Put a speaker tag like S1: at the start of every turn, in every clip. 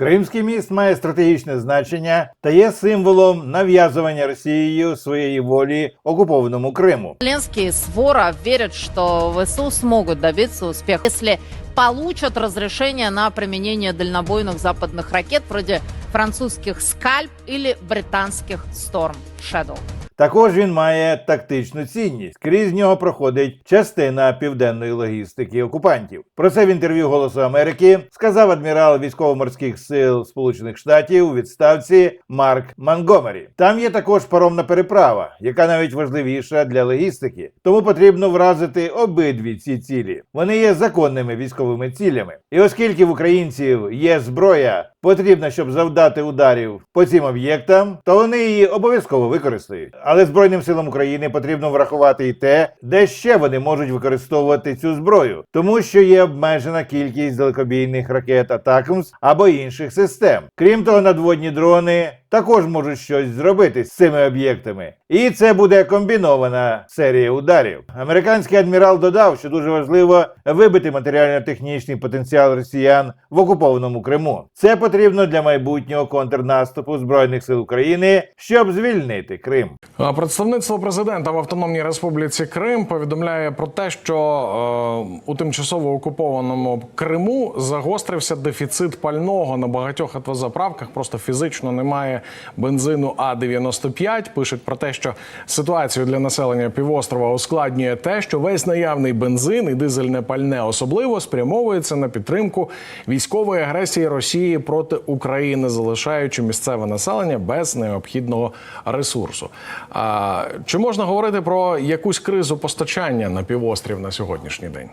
S1: Кримський міст має стратегічне значення та є символом нав'язування Росією своєї волі окупованому Криму.
S2: Зеленский Свора верят, что ВСУ смогут добиться успеха, если получат разрешение на применение дальнобойных западных ракет вроде французских «Скальп» или британских «Storm Shadow».
S1: Також він має тактичну цінність. Крізь нього проходить частина південної логістики окупантів. Про це в інтерв'ю Голосу Америки сказав адмірал військово-морських сил Сполучених Штатів у відставці Марк Монгомері. Там є також паромна переправа, яка навіть важливіша для логістики. Тому потрібно вразити обидві ці цілі. Вони є законними військовими цілями. І оскільки в українців є зброя, потрібна, щоб завдати ударів по цим об'єктам, то вони її обов'язково використають. Але Збройним силам України потрібно врахувати і те, де ще вони можуть використовувати цю зброю, тому що є обмежена кількість далекобійних ракет Атакамс або інших систем. Крім того, надводні дрони також можуть щось зробити з цими об'єктами, і це буде комбінована серія ударів. Американський адмірал додав, що дуже важливо вибити матеріально-технічний потенціал росіян в окупованому Криму. Це потрібно для майбутнього контрнаступу збройних сил України, щоб звільнити Крим.
S3: Представництво президента в Автономній Республіці Крим повідомляє про те, що е, у тимчасово окупованому Криму загострився дефіцит пального на багатьох автозаправках. Просто фізично немає бензину А 95 Пишуть про те, що ситуацію для населення півострова ускладнює те, що весь наявний бензин і дизельне пальне особливо спрямовується на підтримку військової агресії Росії проти України, залишаючи місцеве населення без необхідного ресурсу. А чи можна говорити про якусь кризу постачання на півострів на сьогоднішній день?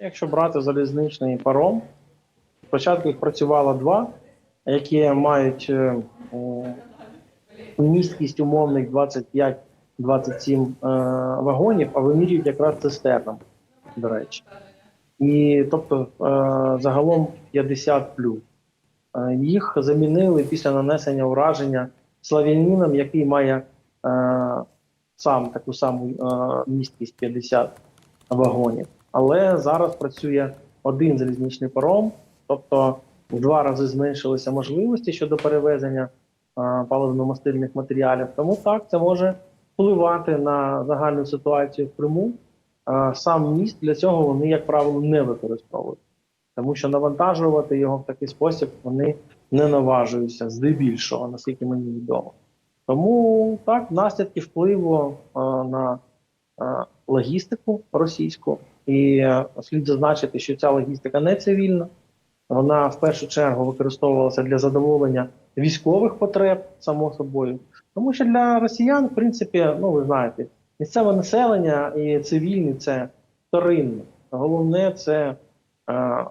S4: Якщо брати залізничний паром, спочатку їх працювало два, які мають е, е, місткість умовних 25-27 е, вагонів, а вимірюють якраз цистерном, до речі. І тобто е, загалом 50 плюс. Е, Їх замінили після нанесення ураження славянином, який має е, сам таку саму е, місткість 50 вагонів. Але зараз працює один залізничний паром, тобто в два рази зменшилися можливості щодо перевезення паливно-мастильних матеріалів. Тому так це може впливати на загальну ситуацію в Криму. Сам міст для цього вони, як правило, не використовують, тому що навантажувати його в такий спосіб вони не наважуються здебільшого, наскільки мені відомо. Тому так, наслідки впливу на логістику російську, і слід зазначити, що ця логістика не цивільна. Вона в першу чергу використовувалася для задоволення військових потреб, само собою. Тому що для росіян, в принципі, ну ви знаєте, місцеве населення і цивільні це вторинне. Головне це е,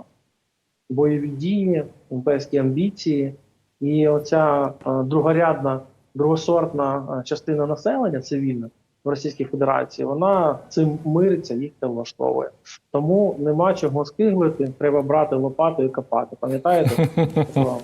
S4: бойові дії, імперські амбіції, і оця е, другорядна, другосортна частина населення цивільна в Російській Федерації, вона цим мириться, їх не влаштовує. Тому нема чого скиглити, треба брати лопату і копати. Пам'ятаєте?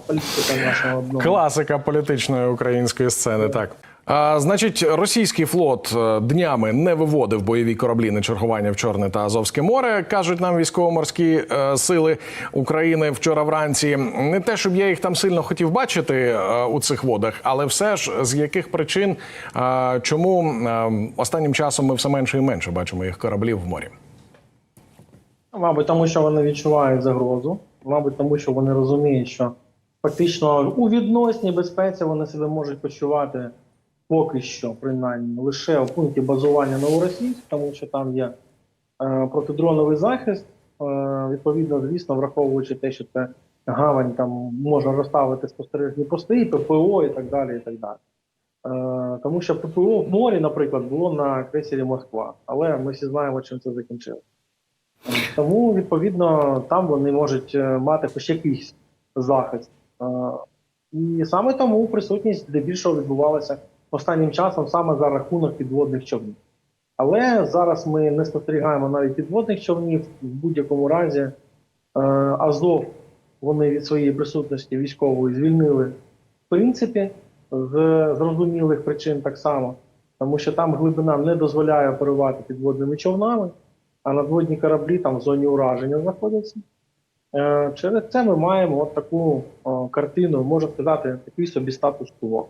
S4: Політика нашого одного.
S3: Класика політичної української сцени. Так а, значить, російський флот е, днями не виводив бойові кораблі на чергування в Чорне та Азовське море. кажуть нам військово-морські е, сили України вчора вранці. Не те, щоб я їх там сильно хотів бачити е, у цих водах, але все ж з яких причин, е, чому е, останнім часом ми все менше і менше бачимо їх кораблів в морі.
S4: Мабуть, тому що вони відчувають загрозу, мабуть, тому що вони розуміють, що фактично у відносній безпеці вони себе можуть почувати поки що, принаймні, лише у пункті базування Новоросійськ, тому що там є е, протидроновий захист. Е, відповідно, звісно, враховуючи те, що це гавань, там можна розставити спостережні пости, ППО і так далі. І так далі. Е, тому що ППО в морі, наприклад, було на крейсері Москва, але ми всі знаємо, чим це закінчилося. Тому, відповідно, там вони можуть е, мати хоч якийсь захист. Е, І саме тому присутність здебільшого відбувалася останнім часом саме за рахунок підводних човнів. Але зараз ми не спостерігаємо навіть підводних човнів. В будь-якому разі е, Азов вони від своєї присутності військової звільнили в принципі з зрозумілих причин так само, тому що там глибина не дозволяє оперувати підводними човнами а надводні кораблі там в зоні ураження знаходяться. Е, Через це ми маємо от таку о, картину, можна сказати, такий собі статус-кво.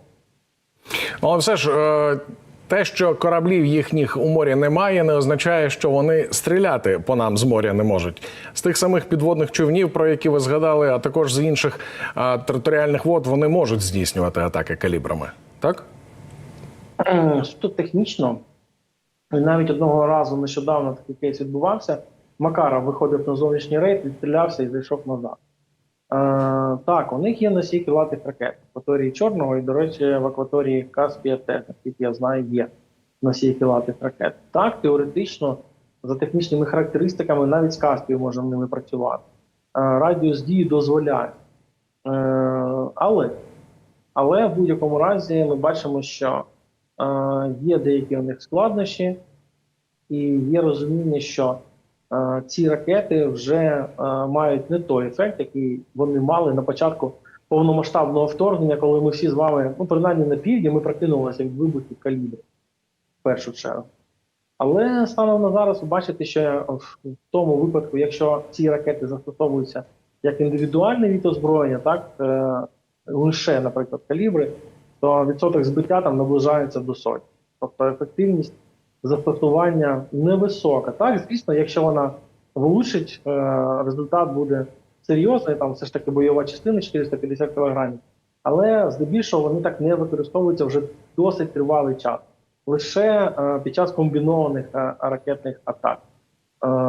S3: Але все ж е, те, що кораблів їхніх у морі немає, не означає, що вони стріляти по нам з моря не можуть. З тих самих підводних човнів, про які ви згадали, а також з інших е, територіальних вод, вони можуть здійснювати атаки калібрами. Так?
S4: Е, Суто технічно, навіть одного разу нещодавно такий кейс відбувався. Макаров виходив на зовнішній рейд, відстрілявся і зайшов назад. Е, так, у них є носій крилатих ракет в акваторії Чорного, і, до речі, в акваторії Каспія теж, наскільки я знаю, є носій крилатих ракет. Так, теоретично, за технічними характеристиками, навіть з Каспію можемо ними працювати. Е, радіус дії дозволяє. Е, але, але в будь-якому разі ми бачимо, що Є деякі у них складнощі, і є розуміння, що ці ракети вже е, мають не той ефект, який вони мали на початку повномасштабного вторгнення, коли ми всі з вами, ну принаймні на півдні, ми прокинулися від вибухів калібрів в першу чергу. Але станом на зараз ви бачите, що в тому випадку, якщо ці ракети застосовуються як індивідуальний від озброєння, так е, лише, наприклад, калібри, то відсоток збиття там наближається до сотні. Тобто ефективність застосування невисока. Так, звісно, якщо вона влучить, е, результат буде серйозний, там все ж таки бойова частина 450 кг. Але здебільшого вони так не використовуються вже досить тривалий час. Лише е, під час комбінованих е, ракетних атак.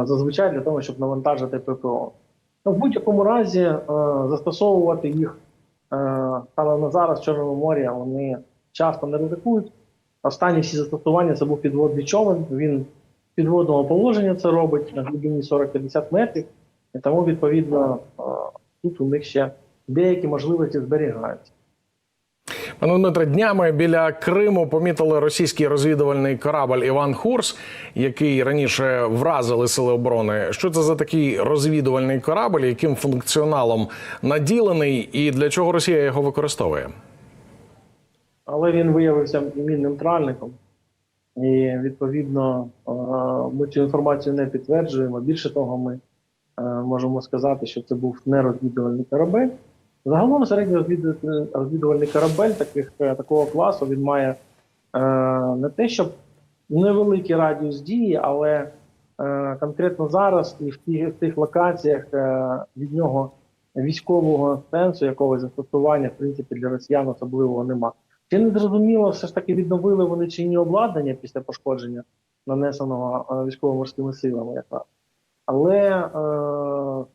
S4: Зазвичай для того, щоб навантажити ППО. Ну, в будь-якому разі застосовувати їх Саме на зараз в Чорному морі вони часто не ризикують. Останні всі застосування це був підводний човен. Він підводного положення це робить на глибині 40-50 метрів, і тому, відповідно, е, тут у них ще деякі можливості зберігаються.
S3: Пане Дмитре, днями біля Криму помітили російський розвідувальний корабль Іван Хурс, який раніше вразили сили оборони. Що це за такий розвідувальний корабль, яким функціоналом наділений, і для чого Росія його використовує?
S4: Але він виявився мінним тральником, і відповідно е, ми цю інформацію не підтверджуємо. Більше того, ми е, можемо сказати, що це був не розвідувальний корабель. Загалом середній розвідувальний- корабель таких, е, такого класу він має не те, щоб невеликий радіус дії, але конкретно зараз і в тих, в тих локаціях від нього військового сенсу, якогось застосування, в принципі, для росіян особливого нема. Чи не зрозуміло, все ж таки відновили вони чи ні обладнання після пошкодження, нанесеного е, військово-морськими силами, якраз. Але е,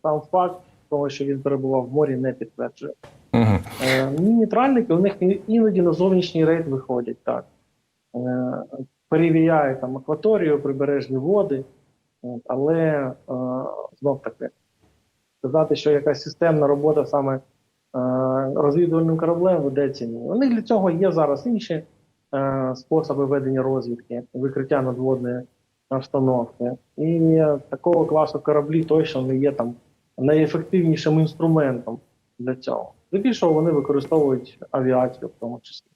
S4: сам факт того, що він перебував в морі, не підтверджує.
S3: Угу.
S4: Е, Міні-тральники у них іноді на зовнішній рейд виходять так. Е, перевіряють там акваторію, прибережні води, але е, знов таки сказати, що якась системна робота саме розвідувальним кораблем ведеться. У них для цього є зараз інші е, способи ведення розвідки, викриття надводної обстановки. І е, такого класу кораблі точно не є там найефективнішим інструментом для цього. Здебільшого вони використовують авіацію в тому числі.